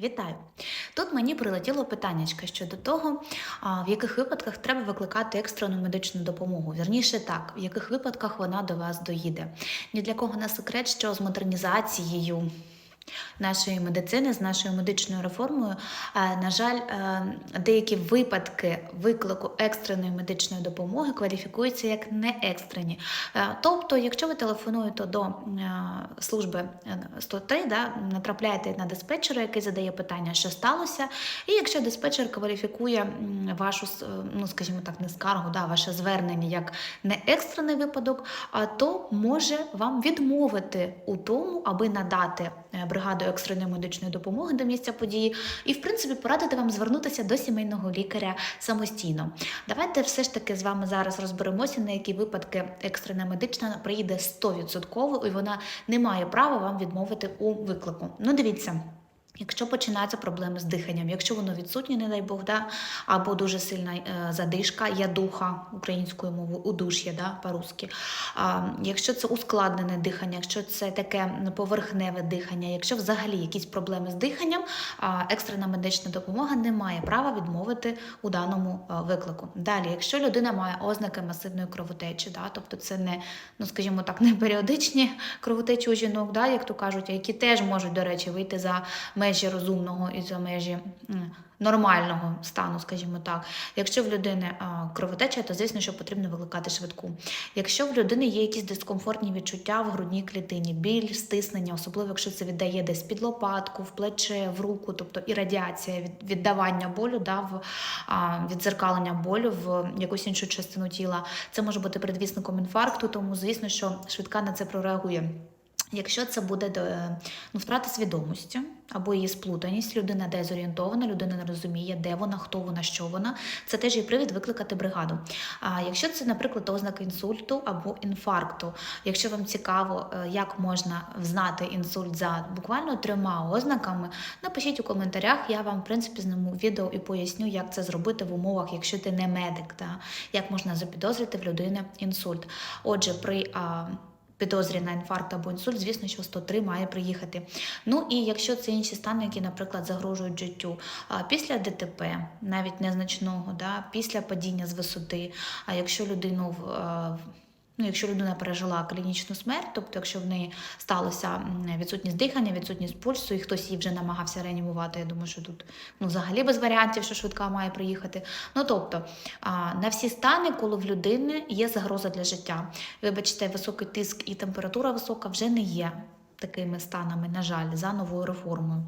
Вітаю! Тут мені прилетіло питання щодо того, в яких випадках треба викликати екстрену медичну допомогу. Вірніше так, в яких випадках вона до вас доїде. Ні для кого не секрет, що з модернізацією нашої медицини, з нашою медичною реформою, е, на жаль, е, деякі випадки виклику екстреної медичної допомоги кваліфікуються як не екстрені. Е, Тобто, якщо ви телефонуєте до е, служби е, 103, да, натрапляєте на диспетчера, який задає питання, що сталося, і якщо диспетчер кваліфікує вашу, е, ну скажімо так, не скаргу, да, ваше звернення як не екстрений випадок, то може вам відмовити у тому, аби надати бригаду екстреної медичної допомоги до місця події, і в принципі порадити вам звернутися до сімейного лікаря самостійно. Давайте все ж таки з вами зараз розберемося, на які випадки екстрена медична приїде 100% і вона не має права вам відмовити у виклику. Ну, дивіться. Якщо починаються проблеми з диханням, якщо воно відсутнє, не дай Бог, да, або дуже сильна е, задишка, ядуха українською мовою, удуш'я, да, по-русски. А, якщо це ускладнене дихання, якщо це таке поверхневе дихання, якщо взагалі якісь проблеми з диханням, а, екстрена медична допомога не має права відмовити у даному а, виклику. Далі, якщо людина має ознаки масивної кровотечі, да, тобто це не, ну скажімо так, не періодичні кровотечі у жінок, да, як то кажуть, які теж можуть, до речі, вийти за межі розумного і за межі нормального стану, скажімо так. Якщо в людини кровотеча, то звісно, що потрібно викликати швидку. Якщо в людини є якісь дискомфортні відчуття в грудній клітині, біль, стиснення, особливо якщо це віддає десь під лопатку, в плече, в руку, тобто і радіація від віддавання болю, да, в відзеркалення болю в якусь іншу частину тіла, це може бути предвісником інфаркту, тому звісно, що швидка на це прореагує. Якщо це буде ну, втрата свідомості або її сплутаність, людина дезорієнтована, людина не розуміє, де вона, хто вона, що вона, це теж є привід викликати бригаду. А якщо це, наприклад, ознаки інсульту або інфаркту, якщо вам цікаво, е, як можна взнати інсульт за буквально трьома ознаками, напишіть у коментарях, я вам, в принципі, зніму відео і поясню, як це зробити в умовах, якщо ти не медик, та як можна запідозрити в людини інсульт. Отже, при підозрі на інфаркт або інсульт, звісно, що 103 має приїхати. Ну і якщо це інші стани, які, наприклад, загрожують життю, після ДТП, навіть незначного, да, після падіння з висоти, а якщо людину в е, Ну, якщо людина пережила клінічну смерть, тобто якщо в неї сталося відсутність дихання, відсутність пульсу, і хтось її вже намагався реанімувати, я думаю, що тут ну, взагалі без варіантів, що швидка має приїхати. Ну тобто на всі стани, коли в людини є загроза для життя. Вибачте, високий тиск і температура висока вже не є такими станами, на жаль, за новою реформою.